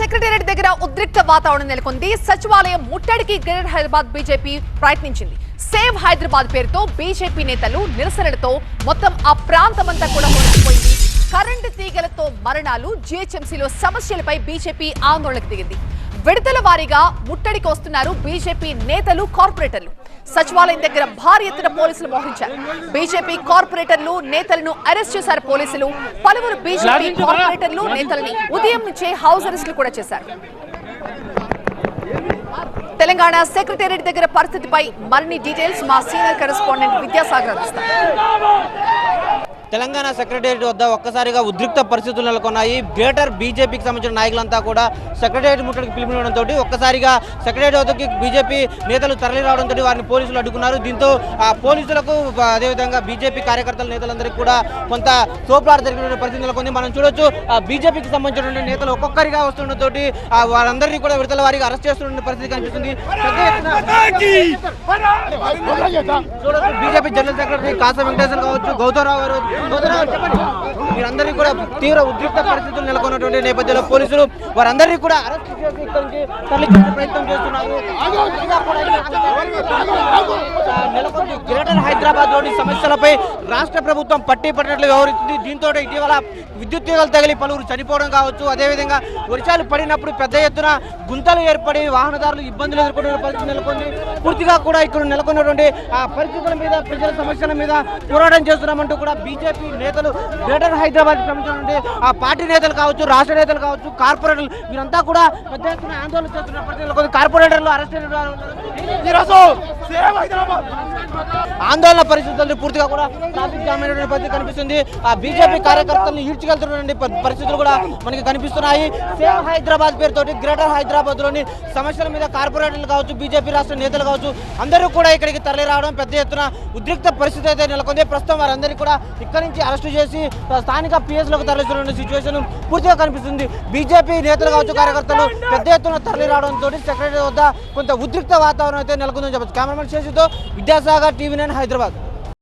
Secretariat దగ్గర ఉద్రిక్త వాతావరణం నెలకొంది. సచివాలయం ముట్టడికి గ్రేటర్ హైదరాబాద్ బీజేపీ ప్రయత్నించింది. సేవ్ హైదరాబాద్ పేరుతో బీజేపీ నేతలు నిరసనలతో మొత్తం ఆ ప్రాంతమంతా కూడా మునిగిపోయింది. కరెంటు తీగలతో మరణాలు జీహెచ్ఎంసీలో సమస్యలపై బీజేపీ ఆందోళనకు దిగింది. విడతల వారీగా ముట్టడికి వస్తున్నారు బీజేపీ నేతలు కార్పొరేటర్లు. సచివాలయం దగ్గర భారీ ఎత్తున పోలీసులు మోహరించారు. బీజేపీ కార్పొరేటర్లు నేతలను అరెస్ట్ చేశారు పోలీసులు. పలువురు బీజేపీ కార్పొరేటర్లు నేతలని ఉదయం నుంచే హౌస్ అరెస్టులు కూడా చేశారు. తెలంగాణ సెక్రటేరియట్ దగ్గర పరిస్థితిపై మరిన్ని డీటెయిల్స్ మా సీనియర్ కరెస్పాండెంట్ విద్యాసాగర్ అందిస్తారు. తెలంగాణ సెక్రటేరియట్ వద్ద ఒక్కసారిగా ఉద్రిక్త పరిస్థితులు నెలకొన్నాయి. గ్రేటర్ బీజేపీకి సంబంధించిన నాయకులంతా కూడా సెక్రటేరియట్ ముట్టడికి పిలుపునివ్వడంతో ఒక్కసారిగా సెక్రటేరియట్ వద్దకి బీజేపీ నేతలు తరలి రావడంతో వారిని పోలీసులు అడ్డుకున్నారు. దీంతో ఆ పోలీసులకు అదేవిధంగా బీజేపీ కార్యకర్తల నేతలందరికీ కూడా కొంత తోపులాట జరిగిన పరిస్థితి నెలకొంది. మనం చూడొచ్చు ఆ బీజేపీకి సంబంధించిన నేతలు ఒక్కొక్కరిగా వస్తుండటంతో వారందరినీ కూడా విడతల వారిగా అరెస్ట్ చేస్తున్న పరిస్థితి కనిపిస్తుంది. చూడొచ్చు BJP general secretary Kasa Venkateswara కావచ్చు గౌతమరావు గారు వీరందరికీ వీరందరినీ కూడా తీవ్ర ఉద్రిక్త పరిస్థితులు నెలకొన్నటువంటి నేపథ్యంలో పోలీసులు వారందరినీ కూడా అరెస్ట్ చేసి ఇక్కడి నుంచి తరలించే ప్రయత్నం చేస్తున్నారు ఇంకా కూడా ఆ, నెలకొంది గ్రేటర్ హైదరాబాద్లోని సమస్యలపై రాష్ట్ర ప్రభుత్వం పట్టి పట్టినట్లు వ్యవహరిస్తుంది. దీంతో ఇటీవల విద్యుత్ తీగలు తగిలి పలువురు చనిపోవడం కావచ్చు. అదేవిధంగా వర్షాలు పడినప్పుడు పెద్ద ఎత్తున గుంతలు ఏర్పడి వాహనదారులు ఇబ్బందులు ఎదుర్కొనే పరిస్థితి నెలకొంది. పూర్తిగా కూడా ఇక్కడ నెలకొన్నటువంటి ఆ పరిస్థితుల మీద ప్రజల సమస్యల మీద పోరాటం చేస్తున్నామంటూ కూడా బీజేపీ నేతలు గ్రేటర్ హైదరాబాద్ సంబంధించినటువంటి ఆ పార్టీ నేతలు కావచ్చు రాష్ట్ర నేతలు కావచ్చు కార్పొరేటర్లు వీరంతా కూడా పెద్ద ఎత్తున ఆందోళన చేస్తున్న పరిస్థితి నెలకొంది. కార్పొరేటర్లు అరెస్ట్ ఈరోజు Şeye bak ne yapalım. ఆందోళన పరిస్థితులు పూర్తిగా కూడా ట్రాఫిక్ జామ్ అయినటువంటి పరిస్థితి కనిపిస్తుంది. ఆ బీజేపీ కార్యకర్తలను ఈడ్చుకెళ్తున్నటువంటి పరిస్థితులు కూడా మనకి కనిపిస్తున్నాయి. సేవ్ హైదరాబాద్ పేరుతోటి గ్రేటర్ హైదరాబాద్లోని సమస్యల మీద కార్పొరేటర్లు కావచ్చు బీజేపీ రాష్ట్ర నేతలు కావచ్చు అందరూ కూడా ఇక్కడికి తరలి రావడం పెద్ద ఎత్తున ఉద్రిక్త పరిస్థితి అయితే నెలకొంది. ప్రస్తుతం వారందరినీ కూడా ఇక్కడి నుంచి అరెస్ట్ చేసి స్థానిక పిఎస్లకు తరలిస్తున్న సిచ్యువేషన్ పూర్తిగా కనిపిస్తుంది. బీజేపీ నేతలు కావచ్చు కార్యకర్తలు పెద్ద ఎత్తున తరలి రావడంతో సెక్రటరీ వద్ద కొంత ఉద్రిక్త వాతావరణం అయితే నెలకొందని చెప్పచ్చు. కెమెరామెన్ శేషితో విద్యాసాగర్ టీవీ నైన్ హైదరాబాద్.